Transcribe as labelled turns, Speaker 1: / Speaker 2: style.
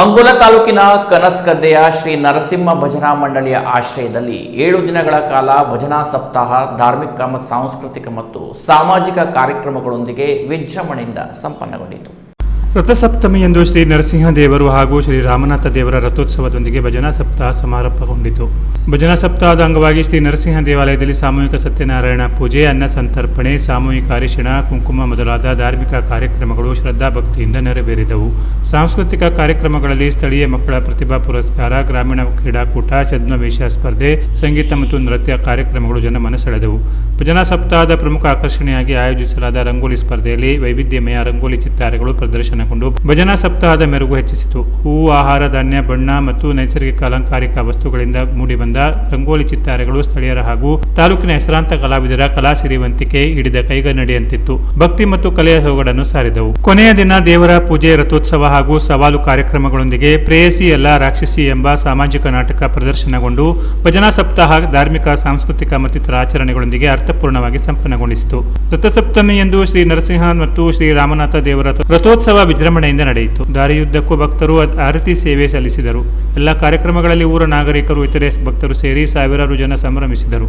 Speaker 1: ಅಂಕೋಲ ತಾಲೂಕಿನ ಕನಸ್ಗದ್ದೆಯ ಶ್ರೀ ನರಸಿಂಹ ಭಜನಾ ಮಂಡಳಿಯ ಆಶ್ರಯದಲ್ಲಿ ಏಳು ದಿನಗಳ ಕಾಲ ಭಜನಾ ಸಪ್ತಾಹ, ಧಾರ್ಮಿಕ ಸಾಂಸ್ಕೃತಿಕ ಮತ್ತು ಸಾಮಾಜಿಕ ಕಾರ್ಯಕ್ರಮಗಳೊಂದಿಗೆ ವಿಜೃಂಭಣೆಯಿಂದ ಸಂಪನ್ನಗೊಂಡಿತು.
Speaker 2: ರಥಸಪ್ತಮಿಯಂದು ಶ್ರೀ ನರಸಿಂಹ ದೇವರು ಹಾಗೂ ಶ್ರೀ ರಾಮನಾಥ ದೇವರ ರಥೋತ್ಸವದೊಂದಿಗೆ ಭಜನಾ ಸಪ್ತಾಹ ಸಮಾರಂಭಗೊಂಡಿತು. ಭಜನಾ ಸಪ್ತಾಹದ ಅಂಗವಾಗಿ ಶ್ರೀ ನರಸಿಂಹ ದೇವಾಲಯದಲ್ಲಿ ಸಾಮೂಹಿಕ ಸತ್ಯನಾರಾಯಣ ಪೂಜೆ, ಅನ್ನ ಸಂತರ್ಪಣೆ, ಸಾಮೂಹಿಕ ಅರಿಶಿಣ, ಕುಂಕುಮ ಮೊದಲಾದ ಧಾರ್ಮಿಕ ಕಾರ್ಯಕ್ರಮಗಳು ಶ್ರದ್ಧಾಭಕ್ತಿಯಿಂದ ನೆರವೇರಿದವು. ಸಾಂಸ್ಕೃತಿಕ ಕಾರ್ಯಕ್ರಮಗಳಲ್ಲಿ ಸ್ಥಳೀಯ ಮಕ್ಕಳ ಪ್ರತಿಭಾ ಪುರಸ್ಕಾರ, ಗ್ರಾಮೀಣ ಕ್ರೀಡಾಕೂಟ, ಛದ್ಮವೇಷ ಸ್ಪರ್ಧೆ, ಸಂಗೀತ ಮತ್ತು ನೃತ್ಯ ಕಾರ್ಯಕ್ರಮಗಳು ಜನಮನ ಸೆಳೆದವು ಭಜನಾ ಸಪ್ತಾಹದ ಪ್ರಮುಖ ಆಕರ್ಷಣೆಯಾಗಿ ಆಯೋಜಿಸಲಾದ ರಂಗೋಲಿ ಸ್ಪರ್ಧೆಯಲ್ಲಿ ವೈವಿಧ್ಯಮಯ ರಂಗೋಲಿ ಚಿತ್ತಾರಗಳು ಪ್ರದರ್ಶನಗೊಂಡು ಭಜನಾ ಸಪ್ತಾಹದ ಮೆರುಗು ಹೆಚ್ಚಿಸಿತು. ಹೂವು, ಆಹಾರ, ಧಾನ್ಯ, ಬಣ್ಣ ಮತ್ತು ನೈಸರ್ಗಿಕ ಅಲಂಕಾರಿಕ ವಸ್ತುಗಳಿಂದ ಮೂಡಿಬಂದ ರಂಗೋಲಿ ಚಿತ್ತಾರೆಗಳು ಸ್ಥಳೀಯರ ಹಾಗೂ ತಾಲೂಕಿನ ಹೆಸರಾಂತ ಕಲಾವಿದರ ಕಲಾ ಸಿರಿವಂತಿಕೆ ಹಿಡಿದ ಕೈಗನ್ನಡಿಯಂತಿತ್ತು. ಭಕ್ತಿ ಮತ್ತು ಕಲೆಯ ಸೊಗಡನ್ನು ಸಾರಿದವು. ಕೊನೆಯ ದಿನ ದೇವರ ಪೂಜೆ, ರಥೋತ್ಸವ ಹಾಗೂ ಸವಾಲು ಕಾರ್ಯಕ್ರಮಗಳೊಂದಿಗೆ ಪ್ರೇಯಸಿ ಎಲ್ಲ ರಾಕ್ಷಸಿ ಎಂಬ ಸಾಮಾಜಿಕ ನಾಟಕ ಪ್ರದರ್ಶನಗೊಂಡು ಭಜನಾ ಸಪ್ತಾಹ ಧಾರ್ಮಿಕ, ಸಾಂಸ್ಕೃತಿಕ ಮತ್ತಿತರ ಆಚರಣೆಗಳೊಂದಿಗೆ ಅರ್ಥಪೂರ್ಣವಾಗಿ ಸಂಪನ್ನಗೊಂಡಿಸಿತು. ರಥಸಪ್ತಮಿಯಂದು ಶ್ರೀ ನರಸಿಂಹ ಮತ್ತು ಶ್ರೀ ರಾಮನಾಥ ದೇವರ ರಥೋತ್ಸವ ವಿಜೃಂಭಣೆಯಿಂದ ನಡೆಯಿತು. ದಾರಿಯುದ್ದಕ್ಕೂ ಭಕ್ತರು ಆರತಿ ಸೇವೆ ಸಲ್ಲಿಸಿದರು. ಎಲ್ಲ ಕಾರ್ಯಕ್ರಮಗಳಲ್ಲಿ ಊರ ನಾಗರಿಕರು, ಇತರೆ ಭಕ್ತರು ಸೇರಿ ಸಾವಿರಾರು ಜನ ಸಂಭ್ರಮಿಸಿದರು.